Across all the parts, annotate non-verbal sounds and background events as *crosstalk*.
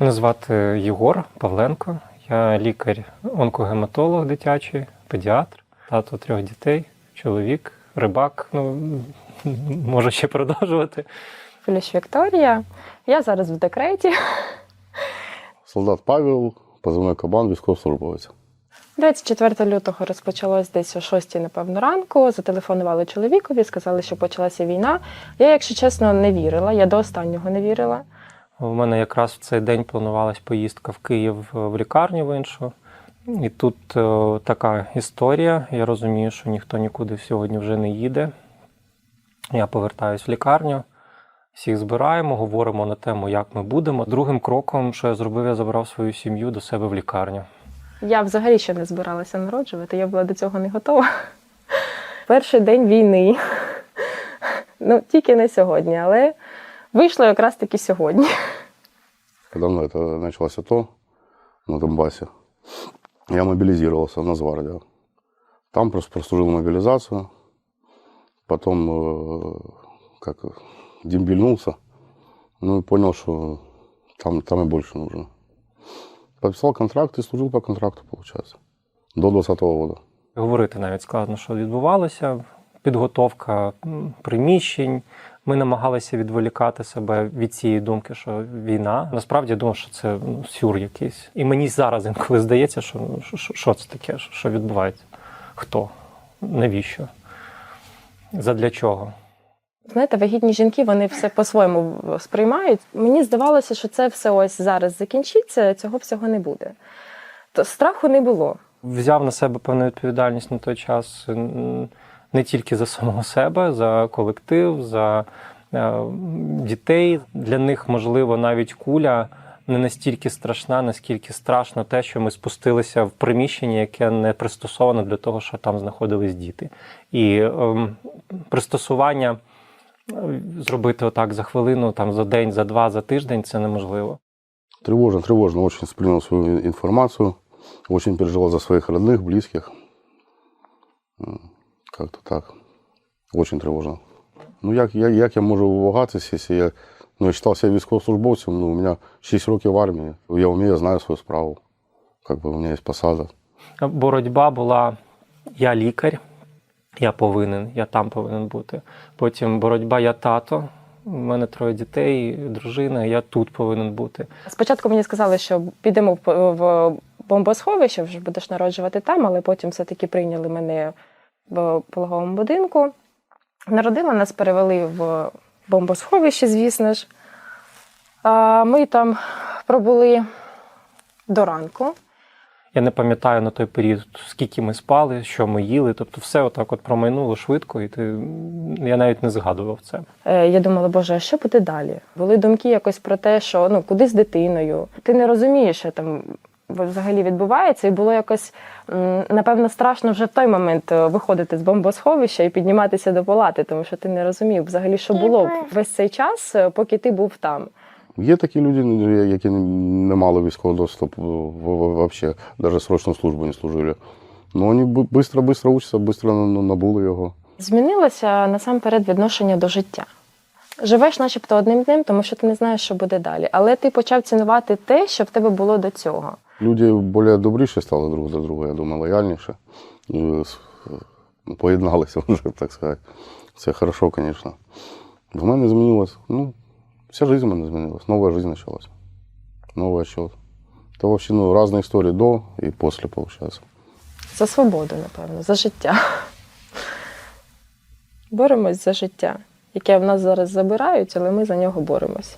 Мене звати Єгор Павленко. Я лікар-онкогематолог дитячий, педіатр, тато трьох дітей, чоловік, рибак. Ну, *laughs* можу ще продовжувати. Філіш Вікторія. Я зараз в декреті. Солдат Павел, позивний кабан, військовослужбовець. 24 лютого розпочалось десь о 6, напевно, ранку. Зателефонували чоловікові, сказали, що почалася війна. Я, якщо чесно, не вірила. Я до останнього не вірила. У мене якраз в цей день планувалась поїздка в Київ е, в лікарню в іншу. І тут е, така історія. Я розумію, що ніхто нікуди сьогодні вже не їде. Я повертаюсь в лікарню, всіх збираємо, говоримо на тему, як ми будемо. Другим кроком, що я зробив, я забрав свою сім'ю до себе в лікарню. Я взагалі ще не збиралася народжувати, я була до цього не готова. Перший день війни. Ну, тільки не сьогодні, але вийшло якраз таки сьогодні. Когда ну, это началось АТО на Донбассе, я мобилизировался в Нацгвардию. Там просто прослужил мобилизацию. Потом э, как дембельнулся. Ну и понял, что там, там и больше нужно. Подписал контракт и служил по контракту, получается. До 2020 года. Говорити навіть складно, що відбувалося. Підготовка приміщень. Ми намагалися відволікати себе від цієї думки, що війна. Насправді я думав, що це ну, сюр якийсь. І мені зараз інколи здається, що що, що- це таке, що, відбувається? Хто? Навіщо? Задля чого? Знаєте, вагітні жінки вони все по-своєму сприймають. Мені здавалося, що це все ось зараз закінчиться, цього всього не буде. То страху не було. Взяв на себе певну відповідальність на той час не тільки за самого себе, за колектив, за е, дітей. Для них, можливо, навіть куля не настільки страшна, наскільки страшно те, що ми спустилися в приміщення, яке не пристосоване для того, що там знаходились діти. І ем, пристосування е, зробити отак за хвилину, там за день, за два, за тиждень це неможливо. Тревожно, тревожно. Очень воспринял свою информацию. Очень переживал за своих родных, близких. Как-то так. Очень тревожно. Ну, як, як, як я можу вагатися, якщо я, ну, я вважав себе військовослужбовцем, ну, у мене 6 років в армії. Я вмію, я знаю свою справу. Как бы у мене є посада. боротьба була я лікар, я повинен, я там повинен бути. Потім боротьба я тато. У мене троє дітей, дружина, я тут повинен бути. Спочатку мені сказали, що підемо в- в бомбосховище, вже будеш народжувати там, але потім все-таки прийняли мене в пологовому будинку. Народила, нас перевели в бомбосховище, звісно ж. А Ми там пробули до ранку. Я не пам'ятаю на той період, скільки ми спали, що ми їли. Тобто, все отак от промайнуло швидко, і ти я навіть не згадував це. Е, Я думала, боже, а що буде далі? Були думки якось про те, що ну куди з дитиною. Ти не розумієш, що там взагалі відбувається, і було якось напевно страшно вже в той момент е, виходити з бомбосховища і підніматися до палати, тому що ти не розумів взагалі, що було весь цей час, е, поки ти був там. Є такі люди, ну, які не мали військового доступу взагалі, навіть срочну службу не служили. Ну, вони швидко-швидко учаться, швидко набули його. Змінилося насамперед відношення до життя. Живеш, начебто, одним днем, тому що ти не знаєш, що буде далі. Але ти почав цінувати те, що в тебе було до цього. Люди більш добріші стали друг до друга, я думаю, лояльніше. І Поєдналися *laughs* вже, так сказати. Це хорошо, звісно. В мене змінилось, ну, вся життя в мене змінилась, нова життя почалась. Новий отчет. Це взагалі ну, різні історії до і після, виходить. За свободу, напевно, за життя. Боремось за життя, яке в нас зараз забирають, але ми за нього боремось.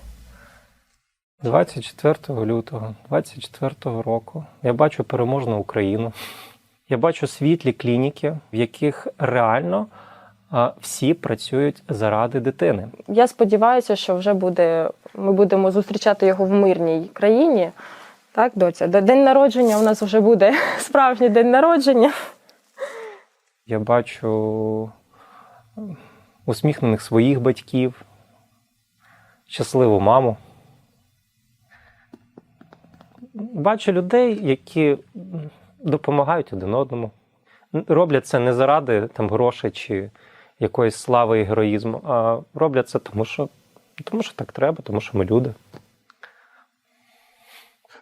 24 лютого 24 року я бачу переможну Україну. Я бачу світлі клініки, в яких реально всі працюють заради дитини. Я сподіваюся, що вже буде, ми будемо зустрічати його в мирній країні. Так, доця? День народження у нас вже буде *laughs* справжній день народження. Я бачу усміхнених своїх батьків, щасливу маму. Бачу людей, які допомагають один одному. Роблять це не заради там, грошей чи якоїсь слави і героїзму, а роблять це тому, що, тому що так треба, тому що ми люди.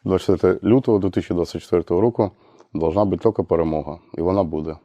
24 лютого 2024 року должна бути тільки перемога. І вона буде.